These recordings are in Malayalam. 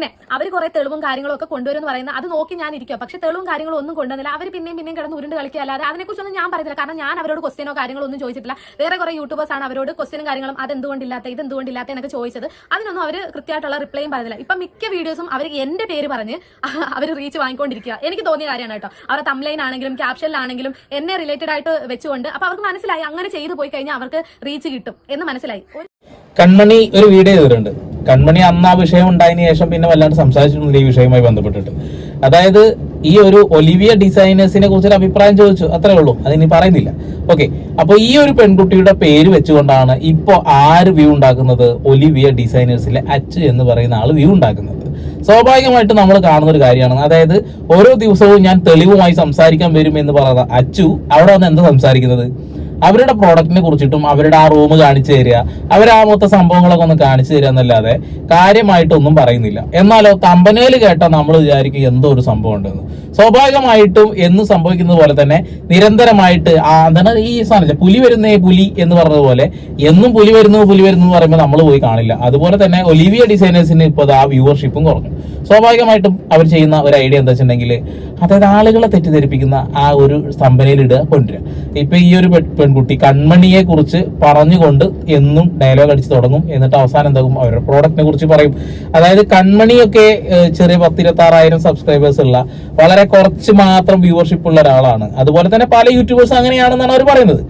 പിന്നെ അവർ കുറെ തെളിവും കാര്യങ്ങളും ഒക്കെ കൊണ്ടുവരും എന്ന് പറയുന്നത് അത് നോക്കി ഞാൻ ഇരിക്കുക പക്ഷെ തെളിവും കാര്യങ്ങളും ഒന്നും കൊണ്ടുവന്നില്ല. അവർ പിന്നെയും പിന്നെയും കിടന്ന് ഉരുണ്ട് കളിക്കുക അല്ലാതെ അതിനെക്കുറിച്ചൊന്നും ഞാൻ പറയുന്നില്ല കാരണം ഞാൻ അവരോട് ക്വസ്റ്റ്യനോ കാര്യങ്ങളോ ഒന്നും ചോദിച്ചിട്ടില്ല. വേറെ കുറെ യൂട്യൂബേഴ്സ് ആണ് അവരോട് ക്വസ്റ്റ്യനും കാര്യങ്ങളും അത് എന്തുകൊണ്ടില്ലാത്ത ഇത് എന്തുകൊണ്ടില്ലാത്ത എന്നൊക്കെ ചോദിച്ചത്. അതിനൊന്നും അവർ കൃത്യമായിട്ടുള്ള റിപ്ലൈയും പറഞ്ഞില്ല. ഇപ്പം മിക്ക വീഡിയോസും അവർ എന്റെ പേര് പറഞ്ഞ് അവർ റീച്ച് വാങ്ങിക്കൊണ്ടിരിക്കുക എനിക്ക് തോന്നിയ കാര്യമാണ് കേട്ടോ. അവരുടെ തംലൈൻ ആണെങ്കിലും ക്യാപ്ഷനിലാണെങ്കിലും എന്നെ റിലേറ്റഡ് ആയിട്ട് വെച്ചുകൊണ്ട് അപ്പൊ അവർക്ക് മനസ്സിലായി. അങ്ങനെ ചെയ്തു പോയി കഴിഞ്ഞാൽ അവർക്ക് റീച്ച് കിട്ടും എന്ന് മനസ്സിലായി. കൺമണി ഒരു വീഡിയോ ചെയ്തിട്ടുണ്ട്. കൺമണി അന്ന് ആ വിഷയം ഉണ്ടായതിനു ശേഷം പിന്നെ വല്ലാണ്ട് സംസാരിച്ചിട്ടുണ്ട് ഈ വിഷയവുമായി ബന്ധപ്പെട്ടിട്ട്. അതായത് ഈ ഒരു ഒലിവിയ ഡിസൈനേഴ്സിനെ കുറിച്ചൊരു അഭിപ്രായം ചോദിച്ചു. അത്രേ ഉള്ളൂ. അതിനി പറയുന്നില്ല. ഓക്കെ. അപ്പൊ ഈ ഒരു പെൺകുട്ടിയുടെ പേര് വെച്ചുകൊണ്ടാണ് ഇപ്പൊ ആര് വ്യൂ ഉണ്ടാക്കുന്നത്? ഒലിവിയ ഡിസൈനേഴ്സിലെ അച്ച് എന്ന് പറയുന്ന ആൾ വ്യൂ ഉണ്ടാക്കുന്നത്. സ്വാഭാവികമായിട്ട് നമ്മൾ കാണുന്ന ഒരു കാര്യമാണ്. അതായത് ഓരോ ദിവസവും ഞാൻ തെളിവുമായി സംസാരിക്കാൻ വരും എന്ന് പറയുന്ന അച്ചു അവിടെ വന്ന് എന്താ സംസാരിക്കുന്നത്? അവരുടെ പ്രോഡക്റ്റിനെ കുറിച്ചിട്ടും അവരുടെ ആ റൂം കാണിച്ചു തരിക അവർ ആ മൊത്ത സംഭവങ്ങളൊക്കെ ഒന്ന് കാണിച്ചു തരിക എന്നല്ലാതെ കാര്യമായിട്ടൊന്നും പറയുന്നില്ല. എന്നാലോ കമ്പനിയിൽ കേട്ടാൽ നമ്മൾ വിചാരിക്കും എന്തോ ഒരു സംഭവം ഉണ്ടെന്ന്. സ്വാഭാവികമായിട്ടും എന്ന് സംഭവിക്കുന്നത് പോലെ തന്നെ നിരന്തരമായിട്ട് എന്താണ് ഈ സാധനം പുലി വരുന്നേ പുലി എന്ന് പറഞ്ഞതുപോലെ എന്നും പുലി വരുന്നു പുലി വരുന്നു എന്ന് പറയുമ്പോൾ നമ്മൾ പോയി കാണില്ല. അതുപോലെ തന്നെ ഒലിവിയ ഡിസൈനേഴ്സിന് ഇപ്പോൾ ആ വ്യൂവർഷിപ്പും കുറഞ്ഞു. സ്വാഭാവികമായിട്ടും അവർ ചെയ്യുന്ന ഒരു ഐഡിയ എന്താ വെച്ചിട്ടുണ്ടെങ്കിൽ അതായത് ആളുകളെ തെറ്റിദ്ധരിപ്പിക്കുന്ന ആ ഒരു സ്തംഭനയിൽ ഇടുക കൊണ്ടുവരിക. ഇപ്പൊ ഈ ഒരു പെൺകുട്ടി കൺമണിയെ കുറിച്ച് പറഞ്ഞുകൊണ്ട് എന്നും ഡയലോഗ് അടിച്ച് തുടങ്ങും. എന്നിട്ട് അവസാനം എന്താകും അവരുടെ പ്രോഡക്റ്റിനെ കുറിച്ച് പറയും. അതായത് കൺമണിയൊക്കെ ചെറിയ പത്തിരുപത്തി ആറായിരം സബ്സ്ക്രൈബേഴ്സ് ഉള്ള വളരെ കുറച്ച് മാത്രം വ്യൂവർഷിപ്പ് ഉള്ള ഒരാളാണ്. അതുപോലെ തന്നെ പല യൂട്യൂബേഴ്സ് അങ്ങനെയാണെന്നാണ് അവർ പറയുന്നത്.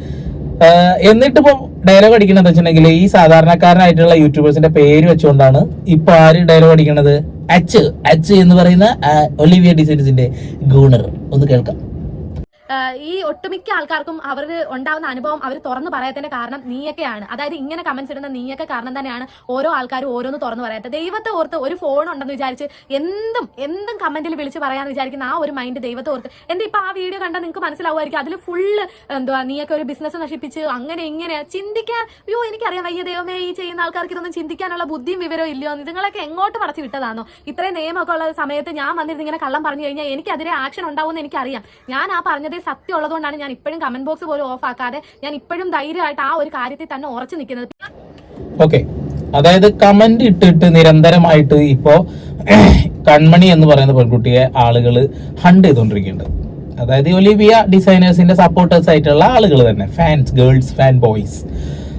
എന്നിട്ടിപ്പോ ഡയലോഗ് അടിക്കണത് വെച്ചിട്ടുണ്ടെങ്കിൽ ഈ സാധാരണക്കാരനായിട്ടുള്ള യൂട്യൂബേഴ്സിന്റെ പേര് വെച്ചുകൊണ്ടാണ് ഇപ്പൊ ആര് ഡയലോഗ് അടിക്കണത്? അച്ച്. അച്ച് എന്ന് പറയുന്ന ഒലിവിയ ഡിസൈൻസിന്റെ ഗൂണർ. ഒന്ന് കേൾക്കാം. ഈ ഒട്ടുമിക്ക ആൾക്കാർക്കും അവർക്ക് ഉണ്ടാവുന്ന അനുഭവം അവർ തുറന്നു പറയാത്തതിന്റെ കാരണം നീയൊക്കെയാണ്. അതായത് ഇങ്ങനെ കമന്റ്സ് ഇടുന്ന നീയൊക്കെ കാരണം തന്നെയാണ് ഓരോ ആൾക്കാരും ഓരോന്ന് തുറന്നു പറയാത്തത് ദൈവത്തെ ഓർത്ത് ഒരു ഫോൺ ഉണ്ടെന്ന് വിചാരിച്ച് എന്തും എന്തും കമന്റിൽ വിളിച്ച് പറയാന്ന് വിചാരിക്കുന്ന ആ ഒരു മൈൻഡ് ദൈവത്തെ ഓർത്ത്. എന്താ ഇപ്പൊ ആ വീഡിയോ കണ്ടാൽ നിങ്ങൾക്ക് മനസ്സിലാവുമായിരിക്കും. അതിൽ ഫുള്ള് എന്തുവാ നീയൊക്കെ ഒരു ബിസിനസ് നശിപ്പിച്ച് അങ്ങനെ ഇങ്ങനെ ചിന്തിക്കാൻ അയ്യോ എനിക്കറിയാം വയ്യ ദൈവമേ ഈ ചെയ്യുന്ന ആൾക്കാർക്ക് ഇതൊന്നും ചിന്തിക്കാനുള്ള ബുദ്ധിയും വിവരവും ഇല്ലയോ നിങ്ങളൊക്കെ എങ്ങോട്ട് പടച്ചു വിട്ടതാണോ ഇത്രയും നിയമമൊക്കെ ഉള്ള സമയത്ത് ഞാൻ വന്നിരുന്ന് ഇങ്ങനെ കള്ളം പറഞ്ഞു കഴിഞ്ഞാൽ എനിക്കതിരെ ആക്ഷൻ ഉണ്ടാവുമെന്ന് എനിക്കറിയാം. ഞാൻ ആ പറഞ്ഞതേ സത്യം ഉള്ളതുകൊണ്ടാണ് ഞാൻ ഇപ്പോഴും കമന്റ് ബോക്സ് പോലും ഓഫ് ആക്കാതെ ഞാൻ ഇപ്പോഴും ധൈര്യമായിട്ട് ആ ഒരു കാര്യത്തിൽ തന്നെ ഉറച്ചു നിൽക്കുന്നത്. ഓക്കെ അതായത് കമന്റ് ഇട്ടിട്ട് നിരന്തരമായിട്ട് ഇപ്പോ കൺമണി എന്ന് പറയുന്ന പെൺകുട്ടിയെ ആളുകൾ ഹണ്ട് ചെയ്തുകൊണ്ടിരിക്കുന്നുണ്ട് അതായത് ഒലിവിയ ഡിസൈനേഴ്സിന്റെ സപ്പോർട്ടേഴ്സ് ആയിട്ടുള്ള ആളുകൾ തന്നെ. ഫാൻസ് ഗേൾസ് ഫാൻ ബോയ്സ്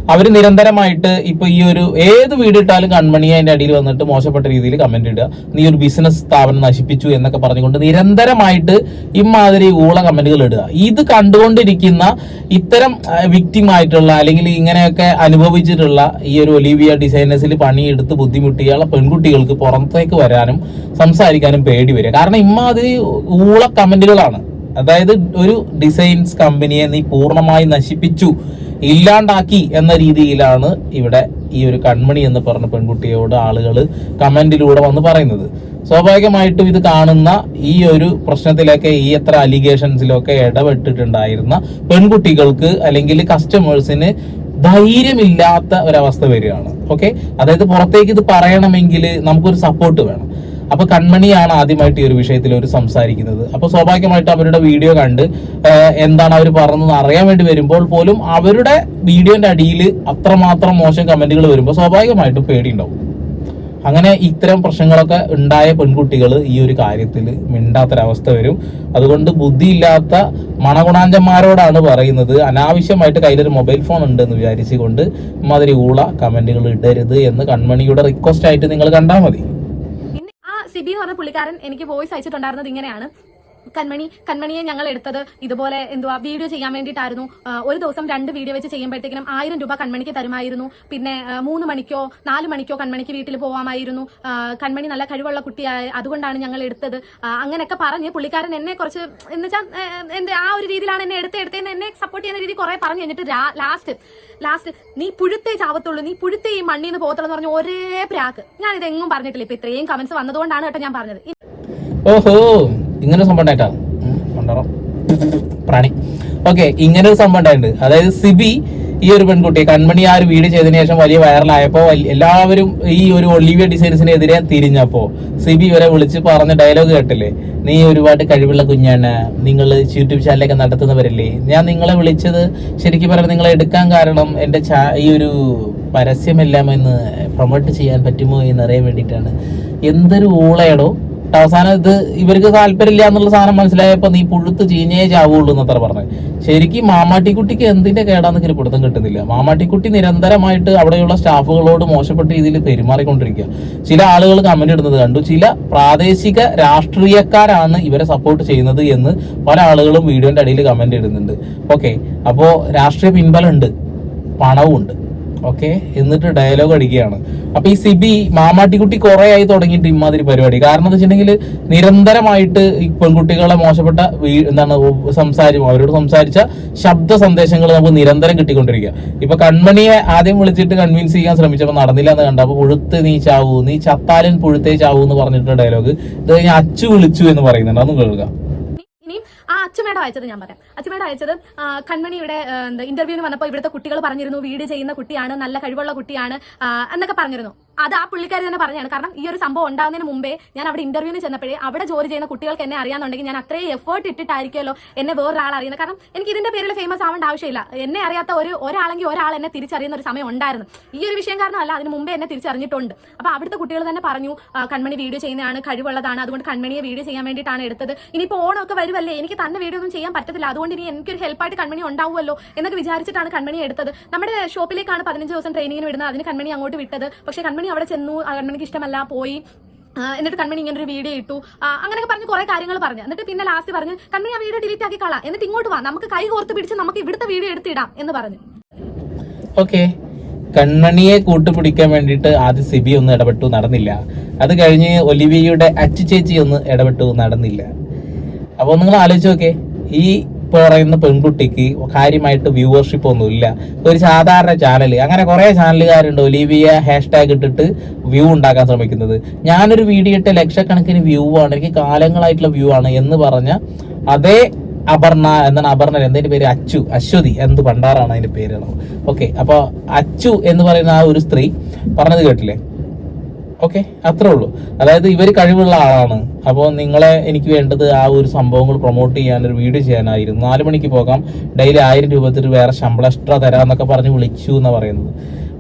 അവർ നിരന്തരമായിട്ട് ഇപ്പൊ ഈ ഒരു ഏത് വീട് ഇട്ടാലും കൺമണിയെ അതിന്റെ അടിയിൽ വന്നിട്ട് മോശപ്പെട്ട രീതിയിൽ കമന്റ് ഇടുക. നീ ഒരു ബിസിനസ് സ്ഥാപനം നശിപ്പിച്ചു എന്നൊക്കെ പറഞ്ഞുകൊണ്ട് നിരന്തരമായിട്ട് ഇമാതിരി ഊള കമന്റുകൾ ഇടുക. ഇത് കണ്ടുകൊണ്ടിരിക്കുന്ന ഇത്തരം വിക്ടിം ആയിട്ടുള്ള അല്ലെങ്കിൽ ഇങ്ങനെയൊക്കെ അനുഭവിച്ചിട്ടുള്ള ഈ ഒരു ഒലിവിയ ഡിസൈനേഴ്സിൽ പണിയെടുത്ത് ബുദ്ധിമുട്ടിയുള്ള പെൺകുട്ടികൾക്ക് പുറത്തേക്ക് വരാനും സംസാരിക്കാനും പേടി വരിക. കാരണം ഇമാതിരി ഊള കമന്റുകളാണ് അതായത് ഒരു ഡിസൈൻസ് കമ്പനിയെ നീ പൂർണമായി നശിപ്പിച്ചു ഇല്ലാണ്ടാക്കി എന്ന രീതിയിലാണ് ഇവിടെ ഈ ഒരു കൺമണി എന്ന് പറഞ്ഞ പെൺകുട്ടിയോട് ആളുകൾ കമന്റിലൂടെ വന്ന് പറയുന്നത്. സ്വാഭാവികമായിട്ടും ഇത് കാണുന്ന ഈ ഒരു പ്രശ്നത്തിലൊക്കെ ഈ എത്ര അലിഗേഷൻസിലൊക്കെ ഇടപെട്ടിട്ടുണ്ടായിരുന്ന പെൺകുട്ടികൾക്ക് അല്ലെങ്കിൽ കസ്റ്റമേഴ്സിന് ധൈര്യമില്ലാത്ത ഒരവസ്ഥ വരികയാണ്. ഓക്കെ? അതായത് പുറത്തേക്ക് ഇത് പറയണമെങ്കിൽ നമുക്കൊരു സപ്പോർട്ട് വേണം. അപ്പൊ കൺമണിയാണ് ആദ്യമായിട്ട് ഈ ഒരു വിഷയത്തിൽ അവർ സംസാരിക്കുന്നത്. അപ്പൊ സ്വാഭാവികമായിട്ട് അവരുടെ വീഡിയോ കണ്ട് എന്താണ് അവർ പറഞ്ഞതെന്ന് അറിയാൻ വേണ്ടി വരുമ്പോൾ പോലും അവരുടെ വീഡിയോന്റെ അടിയിൽ അത്രമാത്രം മോശം കമന്റുകൾ വരുമ്പോൾ സ്വാഭാവികമായിട്ടും പേടിയുണ്ടാവും. അങ്ങനെ ഇത്തരം പ്രശ്നങ്ങളൊക്കെ ഉണ്ടായ പെൺകുട്ടികൾ ഈ ഒരു കാര്യത്തിൽ മിണ്ടാത്തൊരവസ്ഥ വരും. അതുകൊണ്ട് ബുദ്ധിയില്ലാത്ത മണഗുണാഞ്ചന്മാരോടാണ് പറയുന്നത്. അനാവശ്യമായിട്ട് കയ്യിലൊരു മൊബൈൽ ഫോൺ ഉണ്ടെന്ന് വിചാരിച്ചുകൊണ്ട് ഇമാതിരി ഊള കമന്റുകൾ ഇടരുത് എന്ന് കൺമണിയുടെ റിക്വസ്റ്റ് ആയിട്ട് നിങ്ങൾ കണ്ടാൽ മതി. സിബി എന്ന് പറഞ്ഞ പുള്ളിക്കാരൻ എനിക്ക് വോയിസ് അയച്ചിട്ടുണ്ടായിരുന്നത് ഇങ്ങനെയാണ്. കൺമണി കൺമണിയെ ഞങ്ങൾ എടുത്തത് ഇതുപോലെ എന്തുവാ വീഡിയോ ചെയ്യാൻ വേണ്ടിയിട്ടായിരുന്നു. ഒരു ദിവസം രണ്ട് വീഡിയോ വെച്ച് ചെയ്യുമ്പോഴത്തേക്കിനും ആയിരം രൂപ കൺമണിക്ക് തരുമായിരുന്നു. പിന്നെ മൂന്ന് മണിക്കോ നാല് മണിക്കോ കൺമണിക്ക് വീട്ടിൽ പോവാമായിരുന്നു. കൺമണി നല്ല കഴിവുള്ള കുട്ടിയായ അതുകൊണ്ടാണ് ഞങ്ങൾ എടുത്തത്. അങ്ങനെയൊക്കെ പറഞ്ഞ് പുള്ളിക്കാരൻ എന്നെ കുറച്ച് എന്ന് വെച്ചാൽ എന്റെ ആ ഒരു രീതിയിലാണ് എന്നെ എടുത്ത് എടുത്തതെന്ന് എന്നെ സപ്പോർട്ട് ചെയ്യുന്ന രീതി കുറെ പറഞ്ഞു കഴിഞ്ഞിട്ട് ലാസ്റ്റ് ലാസ്റ്റ് നീ പുഴുത്തേ ചാവത്തുള്ളൂ നീ പുഴുത്തേ ഈ മണ്ണിൽ നിന്ന് പോകത്തുള്ളൂ എന്ന് പറഞ്ഞ ഒരേ പ്രാക്ക്. ഞാൻ ഇതെങ്ങും പറഞ്ഞിട്ടില്ല. ഇപ്പൊ ഇത്രയും കമന്റ്സ് വന്നതുകൊണ്ടാണ് കേട്ടോ ഞാൻ പറഞ്ഞത്. ഓഹോ. ഇങ്ങനെ സംഭവം ഉണ്ടായിട്ടാ? പ്രാണി. ഓക്കെ ഇങ്ങനെ ഒരു സംഭവം ഉണ്ടായിട്ടുണ്ട്. അതായത് സിബി ഈ ഒരു പെൺകുട്ടി കൺമണി ആ ഒരു വീട് ചെയ്തതിനു ശേഷം വലിയ വൈറലായപ്പോൾ എല്ലാവരും ഈ ഒരു ഒളിവിയ ഡിസൈൻസിനെതിരെ തിരിഞ്ഞപ്പോ സിബി ഇവരെ വിളിച്ച് പറഞ്ഞ ഡയലോഗ് കേട്ടില്ലേ? നീ ഒരുപാട് കഴിവുള്ള കുഞ്ഞാണ്. നിങ്ങൾ യൂട്യൂബ് ചാനലൊക്കെ നടത്തുന്നവരല്ലേ? ഞാൻ നിങ്ങളെ വിളിച്ചത് ശരിക്കും പറഞ്ഞാൽ നിങ്ങളെ എടുക്കാൻ കാരണം എന്റെ ഈ ഒരു പരസ്യമെല്ലാം എന്ന് പ്രൊമോട്ട് ചെയ്യാൻ പറ്റുമോ എന്നറിയാൻ വേണ്ടിയിട്ടാണ്. എന്തൊരു അവസാനം ഇത് ഇവർക്ക് താല്പര്യമില്ല എന്നുള്ള സാധനം മനസ്സിലായപ്പോൾ നീ പുഴുത്ത് ചീഞ്ഞേ ചാവുള്ളൂ എന്നത്ര പറഞ്ഞത് ശരിക്കും മാമാട്ടിക്കുട്ടിക്ക് എന്തിന്റെ കേടാന്ന് പിടുത്തം കിട്ടുന്നില്ല. മാമാട്ടിക്കുട്ടി നിരന്തരമായിട്ട് അവിടെയുള്ള സ്റ്റാഫുകളോട് മോശപ്പെട്ട രീതിയിൽ പെരുമാറിക്കൊണ്ടിരിക്കുക. ചില ആളുകൾ കമന്റ് ഇടുന്നത് കണ്ടു. ചില പ്രാദേശിക രാഷ്ട്രീയക്കാരാണ് ഇവരെ സപ്പോർട്ട് ചെയ്യുന്നത് എന്ന് പല ആളുകളും വീഡിയോന്റെ അടിയിൽ കമന്റ് ഇടുന്നുണ്ട്. ഓക്കെ അപ്പോൾ രാഷ്ട്രീയ പിൻബലം ഉണ്ട് പണവും ഉണ്ട് ഓക്കെ? എന്നിട്ട് ഡയലോഗ് അടിക്കുകയാണ്. അപ്പൊ ഈ സിബി മാമാട്ടിക്കുട്ടി കുറെ ആയി തുടങ്ങിയിട്ട് ഇമാതിരി പരിപാടി. കാരണം എന്താ വെച്ചിട്ടുണ്ടെങ്കിൽ നിരന്തരമായിട്ട് ഈ പെൺകുട്ടികളെ മോശപ്പെട്ട എന്താണ് സംസാരം അവരോട് സംസാരിച്ച ശബ്ദ സന്ദേശങ്ങൾ നമുക്ക് നിരന്തരം കിട്ടിക്കൊണ്ടിരിക്കുക. ഇപ്പൊ കൺമണിയെ ആദ്യം വിളിച്ചിട്ട് കൺവിൻസ് ചെയ്യാൻ ശ്രമിച്ചപ്പോൾ നടന്നില്ല എന്ന് കണ്ടപ്പോൾ പുഴുത്ത് നീ ചാവൂ നീ ചത്താലും പുഴുത്തേ ചാവൂ എന്ന് പറഞ്ഞിട്ടുള്ള ഡയലോഗ് ഇത് കഴിഞ്ഞാൽ അച്ചു വിളിച്ചു എന്ന് പറയുന്നുണ്ട്. അതൊന്നും കേൾക്കുക ഇനിയും ആ അച്ഛമ്മയുടെ അയച്ചത് ഞാൻ പറയാം. അച്ഛമ്മയുടെ അയച്ചത് കൺമണിയുടെ ഇന്റർവ്യൂവിന് വന്നപ്പോൾ ഇവിടുത്തെ കുട്ടികൾ പറഞ്ഞിരുന്നു വീട് ചെയ്യുന്ന കുട്ടിയാണ് നല്ല കഴിവുള്ള കുട്ടിയാണ് എന്നൊക്കെ പറഞ്ഞിരുന്നു. അത് ആ പുള്ളിക്കാരി തന്നെ പറഞ്ഞാണ്. കാരണം ഈ ഒരു സംഭവം ഉണ്ടാകുന്നതിന് മുമ്പേ ഞാൻ അവിടെ ഇന്റർവ്യൂവിന് ചെന്നപ്പോഴേ അവിടെ ജോലി ചെയ്യുന്ന കുട്ടികൾക്ക് എന്നെ അറിയാന്നുണ്ടെങ്കിൽ ഞാൻ അത്രയും എഫേർട്ട് ഇട്ടിട്ടായിരിക്കുമല്ലോ എന്നെ വേറൊരാൾ അറിയുന്നത്. കാരണം എനിക്ക് ഇതിന്റെ പേരിൽ ഫേമസ് ആവേണ്ട ആവശ്യമില്ല. എന്നെ അറിയാത്ത ഒരു ഒരാളെങ്കിൽ ഒരാൾ എന്നെ തിരിച്ചറിയുന്ന ഒരു സമയം ഉണ്ടായിരുന്നു. ഈ ഒരു വിഷയം കാരണമല്ല അതിന് മുമ്പേ എന്നെ തിരിച്ചറിഞ്ഞിട്ടുണ്ട്. അപ്പൊ അവിടുത്തെ കുട്ടികൾ തന്നെ പറഞ്ഞു കൺമണി വീഡിയോ ചെയ്യുന്നതാണ് കഴിവുള്ളതാണ്. അതുകൊണ്ട് കൺമണിയെ വീഡിയോ ചെയ്യാൻ വേണ്ടിയിട്ടാണ് എടുത്തത്. ഇനിയിപ്പോൾ ഓണമൊക്കെ വരുമല്ലേ? എനിക്ക് തന്നെ വീഡിയോ ഒന്നും ചെയ്യാൻ പറ്റത്തില്ല. അതുകൊണ്ട് ഇനി എനിക്കൊരു ഹെൽപ്പായിട്ട് കൺമണി ഉണ്ടാവുമല്ലോ? എന്നൊക്കെ വിചാരിച്ചിട്ടാണ് കൺമണി എടുത്തത്. നമ്മുടെ ഷോപ്പിലേക്കാണ് പതിനഞ്ച് ദിവസം ട്രെയിനിങ്ങിന് വിടുന്നത്. അതിന് കൺമണി അങ്ങോട്ട് വിട്ടത്. പക്ഷേ കൺമണി അവിടെ ചെന്നു കൺമണിക്ക് ഇഷ്ടമല്ല പോയി. എന്നിട്ട് കൺമണി ഇങ്ങനെ ഒരു വീഡിയോ ഇട്ടു അങ്ങനെയൊക്കെ പറഞ്ഞ് കുറെ കാര്യങ്ങൾ പറഞ്ഞു. എന്നിട്ട് പിന്നെ ലാസ്റ്റ് പറഞ്ഞു കൺമണി ആ വീഡിയോ ഡിലീറ്റ് ആക്കി കളാം. എന്നിട്ട് ഇങ്ങോട്ട് വാ. നമുക്ക് കൈ കോർത്ത് പിടിച്ച് നമുക്ക് ഇവിടുത്തെ വീഡിയോ എടുത്തിടാം എന്ന് പറഞ്ഞു. ഓക്കെ. കൺമണിയെ കൂട്ടുപിടിക്കാൻ വേണ്ടിയിട്ട് ആദ്യം സിബി ഒന്ന് ഇടപെട്ടു നടന്നില്ല. അത് കഴിഞ്ഞ് ഒലിവിയയുടെ അച്ചു ചേച്ചി ഒന്ന് ഇടപെട്ടു നടന്നില്ല. അപ്പോൾ നിങ്ങൾ ആലോചിച്ചു നോക്കേ. ഈ പറയുന്ന പെൺകുട്ടിക്ക് കാര്യമായിട്ട് വ്യൂവർഷിപ്പ് ഒന്നുമില്ല. ഒരു സാധാരണ ചാനൽ അങ്ങനെ കുറെ ചാനലുകാരുണ്ട് ഒലിവിയ ഹാഷ്ടാഗ് ഇട്ടിട്ട് വ്യൂ ഉണ്ടാക്കാൻ ശ്രമിക്കുന്നത്. ഞാനൊരു വീഡിയോ ഇട്ട് ലക്ഷക്കണക്കിന് വ്യൂ ആണ്. എനിക്ക് കാലങ്ങളായിട്ടുള്ള വ്യൂ ആണ് എന്ന് പറഞ്ഞ അതേ അപർണ എന്താണ് അപർണ എന്തിന്റെ പേര്? അച്ചു. അശ്വതി. എന്ത് പണ്ടാറാണ് അതിന്റെ പേര്. ഓക്കെ. അപ്പൊ അച്ചു എന്ന് പറയുന്ന ആ ഒരു സ്ത്രീ പറഞ്ഞത് കേട്ടില്ലേ? ഓക്കെ അത്രേ ഉള്ളൂ അതായത് ഇവർ കഴിവുള്ള ആളാണ്. അപ്പോൾ നിങ്ങളെ എനിക്ക് വേണ്ടത് ആ ഒരു സംഭവങ്ങൾ പ്രൊമോട്ട് ചെയ്യാൻ ഒരു വീഡിയോ ചെയ്യാനായിരുന്നു. നാല് മണിക്ക് പോകാം. ഡെയിലി ആയിരം രൂപ വെച്ചിട്ട് വേറെ ശമ്പളം എക്സ്ട്രാ തരാന്നൊക്കെ പറഞ്ഞ് വിളിച്ചു എന്ന് പറയുന്നത്.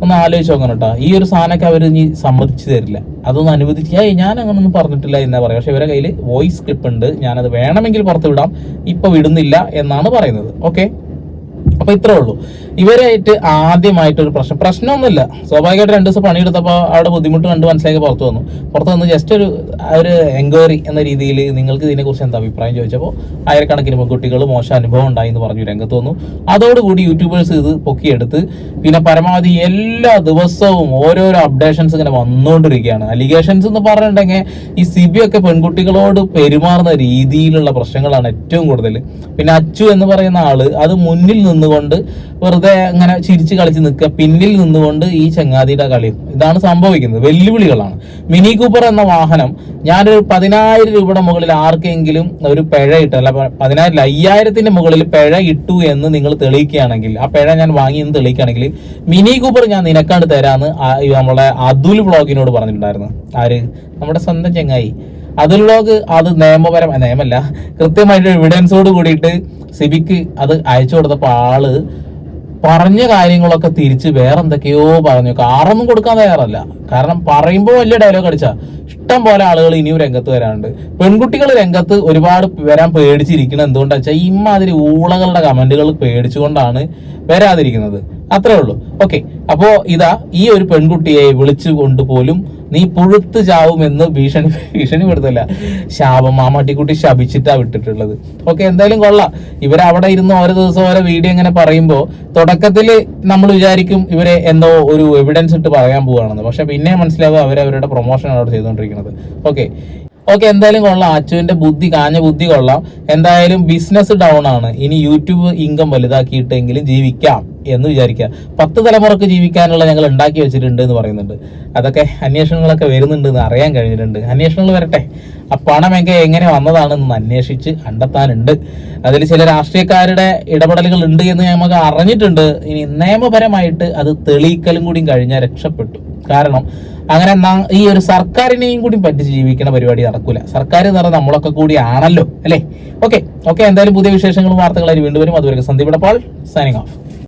ഒന്ന് ആലോചിച്ച് നോക്കണം കേട്ടോ ഈ ഒരു സാധനമൊക്കെ അവർ ഇനി സമ്മതിച്ചു തരില്ല. അതൊന്നും അനുവദിച്ച് ഏയ് ഞാൻ അങ്ങനൊന്നും പറഞ്ഞിട്ടില്ല എന്നാ പറയാം. പക്ഷെ ഇവരെ കയ്യിൽ വോയിസ് ക്ലിപ്പ് ഉണ്ട്. ഞാനത് വേണമെങ്കിൽ പുറത്ത് വിടാം. ഇപ്പൊ വിടുന്നില്ല എന്നാണ് പറയുന്നത്. ഓക്കെ? അപ്പൊ ഇത്രേ ഉള്ളൂ ഇവരായിട്ട് ആദ്യമായിട്ട് ഒരു പ്രശ്നം. പ്രശ്നമൊന്നുമില്ല. സ്വാഭാവികമായിട്ട് രണ്ട് ദിവസം പണിയെടുത്തപ്പോൾ അവിടെ ബുദ്ധിമുട്ട് കണ്ട് മനസ്സിലാക്കി പുറത്തു വന്നു. പുറത്തു വന്ന് ജസ്റ്റ് ഒരു ഒരു എൻക്വയറി എന്ന രീതിയിൽ നിങ്ങൾക്ക് ഇതിനെക്കുറിച്ച് എന്താ അഭിപ്രായം ചോദിച്ചപ്പോൾ ആയിരക്കണക്കിന് പെൺകുട്ടികൾ മോശം അനുഭവം ഉണ്ടായി എന്ന് പറഞ്ഞു രംഗത്ത് വന്നു. അതോടുകൂടി യൂട്യൂബേഴ്സ് ഇത് പൊക്കിയെടുത്ത് പിന്നെ പരമാവധി എല്ലാ ദിവസവും ഓരോരോ അപ്ഡേഷൻസ് ഇങ്ങനെ വന്നുകൊണ്ടിരിക്കുകയാണ്. അലിഗേഷൻസ് എന്ന് പറഞ്ഞിട്ടുണ്ടെങ്കിൽ ഈ സി ബി ഒക്കെ പെൺകുട്ടികളോട് പെരുമാറുന്ന രീതിയിലുള്ള പ്രശ്നങ്ങളാണ് ഏറ്റവും കൂടുതൽ. പിന്നെ അച്ചു എന്ന് പറയുന്ന ആൾ അത് മുന്നിൽ നിന്നുകൊണ്ട് വെറുതെ അങ്ങനെ ചിരിച്ച് കളിച്ച് നിൽക്കുക. പിന്നിൽ നിന്നുകൊണ്ട് ഈ ചങ്ങാതിയുടെ കളി. ഇതാണ് സംഭവിക്കുന്നത്. വെല്ലുവിളികളാണ്. മിനി കൂപ്പർ എന്ന വാഹനം ഞാനൊരു പതിനായിരം രൂപയുടെ മുകളിൽ ആർക്കെങ്കിലും ഒരു പിഴ ഇട്ട്. അല്ല പതിനായിരം അയ്യായിരത്തിന്റെ മുകളിൽ പിഴ ഇട്ടു എന്ന് നിങ്ങൾ തെളിയിക്കുകയാണെങ്കിൽ ആ പിഴ ഞാൻ വാങ്ങി എന്ന് തെളിയിക്കുകയാണെങ്കിൽ മിനി കൂപ്പർ ഞാൻ നിനക്കാണ്ട് തരാന്ന് നമ്മളെ അതുൽ വ്ളോഗിനോട് പറഞ്ഞിട്ടുണ്ടായിരുന്നു. ആര്? നമ്മുടെ സ്വന്തം ചങ്ങായി. അതുൽ വ്ളോഗ് അത് നിയമപരം നിയമല്ല കൃത്യമായിട്ട് എവിഡൻസോട് കൂടിയിട്ട് സിബിക്ക് അത് അയച്ചു കൊടുത്തപ്പോൾ ആൾ പറഞ്ഞ കാര്യങ്ങളൊക്കെ തിരിച്ച് വേറെന്തൊക്കെയോ പറഞ്ഞു കാറൊന്നും കൊടുക്കാൻ തയ്യാറല്ല. കാരണം പറയുമ്പോൾ വലിയ ഡയലോഗ് അടിച്ച. ഇഷ്ടം പോലെ ആളുകൾ ഇനിയും രംഗത്ത് വരാനുണ്ട് പെൺകുട്ടികൾ രംഗത്ത് ഒരുപാട് വരാൻ പേടിച്ചിരിക്കണം എന്തുകൊണ്ടാ വെച്ചാൽ ഇമാതിരി ഊളകളുടെ കമന്റുകൾ പേടിച്ചുകൊണ്ടാണ് വരാതിരിക്കുന്നത്. അത്രേ ഉള്ളൂ. ഓക്കെ. അപ്പോ ഇതാ ഈ ഒരു പെൺകുട്ടിയെ വിളിച്ചു കൊണ്ട് പോലും നീ പുഴുത്ത് ചാവുമെന്ന് ഭീഷണി ഭീഷണിപ്പെടുത്തില്ല. ശാപം മാമാട്ടിക്കുട്ടി ശപിച്ചിട്ടാ വിട്ടിട്ടുള്ളത്. ഓക്കെ എന്തായാലും കൊള്ളാം. ഇവരവിടെ ഇരുന്ന് ഓരോ ദിവസം ഓരോ വീഡിയോ ഇങ്ങനെ പറയുമ്പോൾ തുടക്കത്തിൽ നമ്മൾ വിചാരിക്കും ഇവരെ എന്തോ ഒരു എവിഡൻസ് ഇട്ട് പറയാൻ പോവാണെന്ന്. പക്ഷെ പിന്നെ മനസ്സിലാവുക അവരവരുടെ പ്രൊമോഷനാണ് അവിടെ ചെയ്തുകൊണ്ടിരിക്കുന്നത്. ഓക്കെ ഓക്കെ എന്തായാലും കൊള്ളാം. അച്ചുവിന്റെ ബുദ്ധി കാഞ്ഞ ബുദ്ധി കൊള്ളാം. എന്തായാലും ബിസിനസ് ഡൗൺ ആണ്. ഇനി യൂട്യൂബ് ഇൻകം വലുതാക്കിയിട്ടെങ്കിലും ജീവിക്കാം എന്ന് വിചാരിക്കുക. പത്ത് തലമുറയ്ക്ക് ജീവിക്കാനുള്ള ഞങ്ങൾ ഉണ്ടാക്കി വെച്ചിട്ടുണ്ട് എന്ന് പറയുന്നുണ്ട്. അതൊക്കെ അന്വേഷണങ്ങളൊക്കെ വരുന്നുണ്ട് എന്ന് അറിയാൻ കഴിഞ്ഞിട്ടുണ്ട്. അന്വേഷണങ്ങൾ വരട്ടെ. ആ പണമൊക്കെ എങ്ങനെ വന്നതാണെന്ന് അന്വേഷിച്ച് കണ്ടെത്താനുണ്ട്. അതിൽ ചില രാഷ്ട്രീയക്കാരുടെ ഇടപെടലുകൾ ഉണ്ട് എന്ന് നമുക്ക് അറിഞ്ഞിട്ടുണ്ട്. ഇനി നിയമപരമായിട്ട് അത് തെളിയിക്കലും കൂടി കഴിഞ്ഞാൽ രക്ഷപ്പെട്ടു. കാരണം അങ്ങനെ ഈ ഒരു സർക്കാരിനെയും കൂടി പറ്റി ജീവിക്കുന്ന പരിപാടി നടക്കൂല. സർക്കാർ എന്ന് പറഞ്ഞാൽ നമ്മളൊക്കെ കൂടി ആണല്ലോ അല്ലേ? ഓക്കെ ഓക്കെ എന്തായാലും പുതിയ വിശേഷങ്ങളും വാർത്തകളായി വീണ്ടും വരും. അതുവരെ സന്ദീപ് ഇടപാൾ സൈനിങ് ഓഫ്